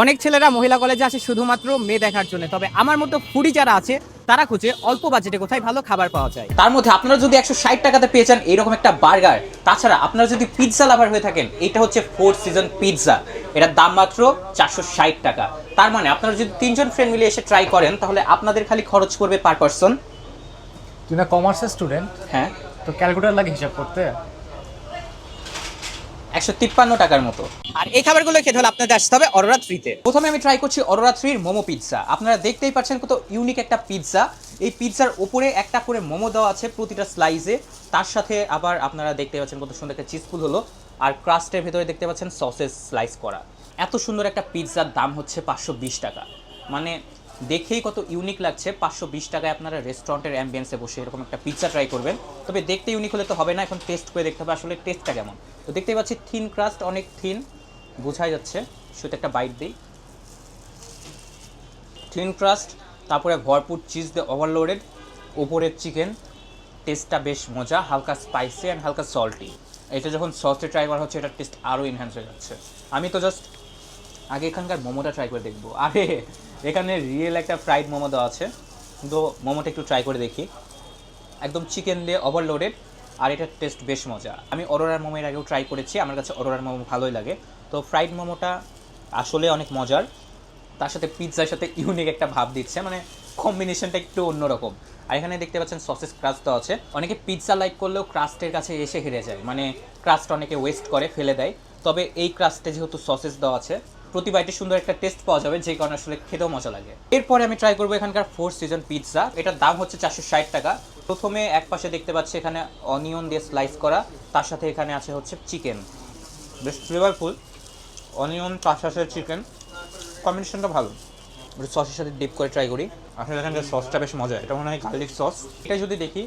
অনেক ছেলেরা মহিলা কলেজে আসে শুধুমাত্র মেয়ে দেখার জন্য। তবে আমার মতো ফুডি যারা আছে তারা খুঁজে অল্প বাজেটে কোথায় ভালো খাবার পাওয়া যায়। তার মধ্যে আপনারা যদি একশো ষাট টাকাতে পেয়ে যান এইরকম একটা বার্গার তাছাড়া আপনারা যদি পিৎজা লাভার হয়ে থাকেন এটা হচ্ছে ফোর সিজন পিৎজা। এটার দাম মাত্র চারশো ষাট টাকা। তার মানে আপনারা যদি তিনজন ফ্রেন্ড মিলে এসে ট্রাই করেন তাহলে আপনাদের খালি খরচ পড়বে পার পার্সন তুই না কমার্সের স্টুডেন্ট হ্যাঁ। তো ক্যালকুলেটর লাগে হিসাব করতে। একশো তিপ্পান্ন টাকার মতো। আর এই খাবারগুলো খেতে হলে আপনাদের আসতে হবে অরোরা থ্রিতে। প্রথমে আমি ট্রাই করছি অরোরা থ্রির মোমো পিৎজা আপনারা দেখতেই পাচ্ছেন কত ইউনিক একটা পিৎজা এই পিৎজার ওপরে একটা করে মোমো দেওয়া আছে প্রতিটা স্লাইসে তার সাথে আবার আপনারা দেখতে পাচ্ছেন কত সুন্দর একটা চিজফুল হলো। আর ক্রাস্টের ভেতরে দেখতে পাচ্ছেন সসেস স্লাইস করা। এত সুন্দর একটা পিৎজার দাম হচ্ছে পাঁচশো বিশ টাকা। মানে দেখেই কত ইউনিক লাগছে। পাঁচশো বিশ টাকায় আপনারা রেস্টুরেন্টের অ্যাম্বিয়েন্সে বসে এরকম একটা পিৎজা ট্রাই করবেন। তবে দেখতে ইউনিক হলে তো হবে না, এখন টেস্ট করে দেখতে হবে আসলে টেস্টটা কেমন। তো দেখতেই পাচ্ছি থিন ক্রাস্ট অনেক থিন বোঝাই যাচ্ছে। শুধু একটা বাইট দিই। থিন ক্রাস্ট তারপরে ভরপুর চিজ দিয়ে ওভারলোডেড ওপরের চিকেন টেস্টটা বেশ মজা, হালকা স্পাইসি অ্যান্ড হালকা সল্টি এটা যখন সসে ট্রাই করা হচ্ছে এটার টেস্ট আরও এনহ্যান্স হয়ে যাচ্ছে। আমি তো জাস্ট আগে এখানকার মোমোটা ট্রাই করে দেখব। আরে এখানে রিয়েল একটা ফ্রাইড মোমো দেওয়া আছে। তো মোমোটা একটু ট্রাই করে দেখি। একদম চিকেন দিয়ে ওভারলোডেড আর এটার টেস্ট বেশ মজা। আমি অরোরার মোমো এর আগেও ট্রাই করেছি, আমার কাছে অরোরার মোমো ভালোই লাগে। তো ফ্রাইড মোমোটা আসলে অনেক মজার। তার সাথে পিৎজার সাথে ইউনিক একটা ভাব দিচ্ছে মানে কম্বিনেশনটা একটু অন্যরকম। আর এখানে দেখতে পাচ্ছেন সসেস ক্রাস্ট দেওয়া আছে। অনেকে পিৎজা লাইক করলেও ক্রাস্টের কাছে এসে হেরে যায়। মানে ক্রাস্ট অনেকে ওয়েস্ট করে, ফেলে দেয়। তবে এই ক্রাস্টে যেহেতু সসেস দেওয়া আছে প্রতি বাইটে সুন্দর একটা টেস্ট পাওয়া যাবে, যে কারণে আসলে খেতেও মজা লাগে। এরপরে আমি ট্রাই করব এখানকার ফোর সিজন পিৎজা এটার দাম হচ্ছে চারশো ষাট টাকা। প্রথমে এক পাশে দেখতে পাচ্ছি এখানে অনিয়ন দিয়ে স্লাইস করা, তার সাথে এখানে আছে হচ্ছে চিকেন বেশ ফ্লেভারফুল অনিয়ন তার চিকেন কম্বিনেশনটা ভালো। সসের সাথে ডিপ করে ট্রাই করি। আসলে এখানকার সসটা বেশ মজা। এটা মনে হয় গার্লিক সস এটা যদি দেখি,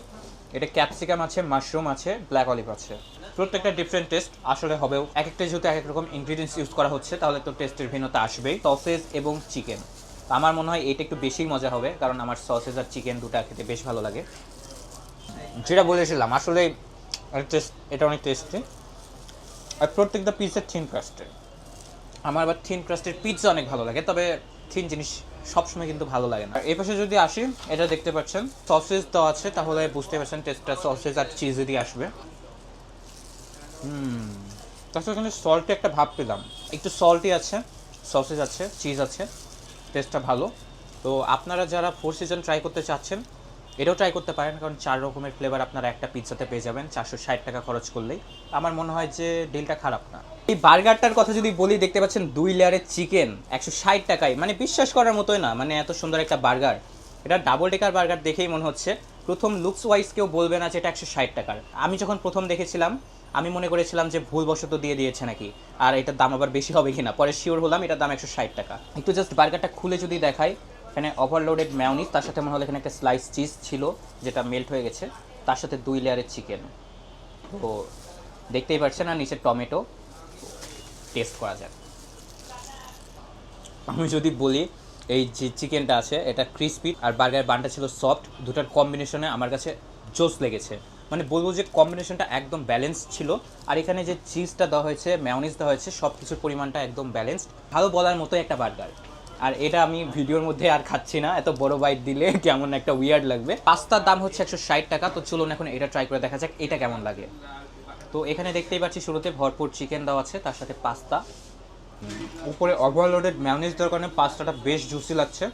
এটা ক্যাপসিকাম আছে মাশরুম আছে ব্ল্যাক অলিভ আছে। প্রত্যেকটা ডিফারেন্ট টেস্ট আসলে হবেও। এক একটা যেহেতু এক এক রকম ইনগ্রিডিয়েন্টস ইউজ করা হচ্ছে, তাহলে তো টেস্টের ভিন্নতা আসবেই। সসেজ এবং চিকেন আমার মনে হয় এটা একটু বেশি মজা হবে, কারণ আমার সসেজ আর চিকেন দুটা খেতে বেশ ভালো লাগে। যেটা বলেছিলাম, আসলে টেস্ট এটা অনেক টেস্টি আর প্রত্যেকটা পিসের থিন ক্রাস্টের আমার আবার থিন ক্রাস্টের পিৎজা অনেক ভালো লাগে, তবে থিন জিনিস সবসময় কিন্তু ভালো লাগে না। আর এই পাশে যদি আসি, এটা দেখতে পাচ্ছেন সসেজ তো আছে, তাহলে বুঝতে পারছেন টেস্টটা সসেজ আর চিজ দিয়ে আসবে। হুম। তাছাড়া সল্টে একটা ভাব পেলাম। একটু সল্টই আছে সসেজ আছে চিজ আছে টেস্টটা ভালো। তো আপনারা যারা ফোর সিজন ট্রাই করতে চাচ্ছেন, এটাও ট্রাই করতে পারেন, কারণ চার রকমের ফ্লেভার আপনারা একটা পিৎজাতে পেয়ে যাবেন, চারশো ষাট টাকা খরচ করলেই। আমার মনে হয় যে ডিলটা খারাপ না। এই বার্গারটার কথা যদি বলি, দেখতে পাচ্ছেন দুই লেয়ারের চিকেন একশো ষাট টাকায়। মানে বিশ্বাস করার মতোই না মানে এত সুন্দর একটা বার্গার। এটা ডাবল টেকার বার্গার দেখেই মনে হচ্ছে। প্রথম লুকস ওয়াইজ কেউ বলবে না যে এটা একশো ষাট টাকার। আমি যখন প্রথম দেখেছিলাম আমি মনে করেছিলাম যে ভুলবশত দিয়ে দিয়েছে নাকি, আর এটার দাম আবার বেশি হবে কিনা, পরে শিওর হলাম এটার দাম একশো ষাট টাকা। একটু জাস্ট বার্গারটা খুলে যদি দেখাই, এখানে ওভারলোডেড ম্যাওনিস তার সাথে মনে হলো এখানে একটা স্লাইস চিজ ছিল, যেটা মেল্ট হয়ে গেছে, তার সাথে দুই লেয়ারের চিকেন তো দেখতেই পাচ্ছেন, আর নিচে টমেটো টেস্ট করা যাক। আমি যদি বলি, এই যে চিকেনটা আছে, এটা ক্রিসপি আর বার্গার বানটা ছিল সফট দুটার কম্বিনেশনে আমার কাছে জোস লেগেছে। মানে বলব যে কম্বিনেশনটা একদম ব্যালেন্স ছিল। আর এখানে যে চিজটা দেওয়া হয়েছে ম্যাওনিজ দেওয়া হয়েছে সব কিছুর পরিমাণটা একদম ব্যালেন্সড ভালো বলার মতো একটা বার্গার আর এটা আমি ভিডিওর মধ্যে আর খাচ্ছি না, এত বড় বাইট দিলে কেমন একটা উইয়ার্ড লাগবে। পাস্তার দাম হচ্ছে একশো ষাট টাকা, তো চলুন এখন এটা ট্রাই করে দেখা যাক, এটা কেমন লাগে। তো এখানে দেখতেই পাচ্ছি শুরুতে ভরপুর চিকেন দেওয়া আছে, তার সাথে পাস্তা। উপরে ওভারলোডেড ম্যায়োনিজ দেওয়ার কারণে পাস্তাটা বেশ জুসি লাগছে।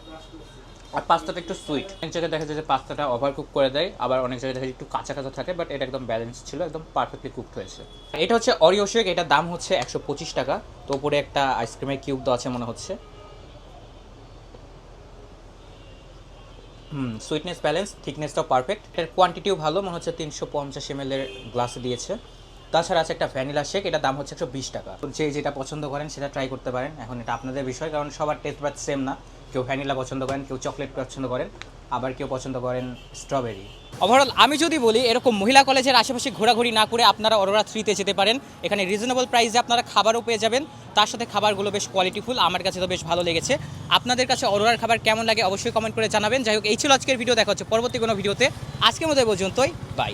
আর পাস্তাটা একটু সুইট অনেক জায়গায় দেখা যায় যে পাস্তাটা ওভার কুক করে দেয়, আবার অনেক জায়গায় দেখা একটু কাঁচা কাঁচা থাকে বাট এটা একদম ব্যালেন্স ছিল, একদম পারফেক্টলি কুকড হয়েছে। এটা হচ্ছে অরিও শেক এটার দাম হচ্ছে একশো পঁচিশ টাকা। তো উপরে একটা আইসক্রিমের কিউব দেওয়া আছে মনে হচ্ছে। হুম সুইটনেস ব্যালেন্স থিকনেসটাও পারফেক্ট এর কোয়ান্টিটিও ভালো, মনে হচ্ছে তিনশো পঞ্চাশ এম এর গ্লাসে দিয়েছে। তাছাড়া আছে একটা ভ্যানিলা শেক এটা দাম হচ্ছে একশো বিশ টাকা। যে যেটা পছন্দ করেন, সেটা ট্রাই করতে পারেন। এখন এটা আপনাদের বিষয়, কারণ সবার টেস্ট বাট সেম না। কেউ ভ্যানিলা পছন্দ করেন, কেউ চকলেট পছন্দ করেন, আবার কেউ পছন্দ করেন স্ট্রবেরি। ওভারঅল আমি যদি বলি, এরকম মহিলা কলেজের আশেপাশে ঘোরাঘুরি না করে আপনারা অরোরা থ্রিতে যেতে পারেন। এখানে রিজনেবল প্রাইসে আপনারা খাবারও পেয়ে যাবেন। তার সাথে খাবারগুলো বেশ কোয়ালিটিফুল আমার কাছে তো বেশ ভালো লেগেছে। আপনাদের কাছে অরোরার খাবার কেমন লাগে অবশ্যই কমেন্ট করে জানাবেন। যাই হোক, এই ছিল আজকের ভিডিও দেখা হচ্ছে পরবর্তী কোনো ভিডিওতে আজকের মতো পর্যন্তই বাই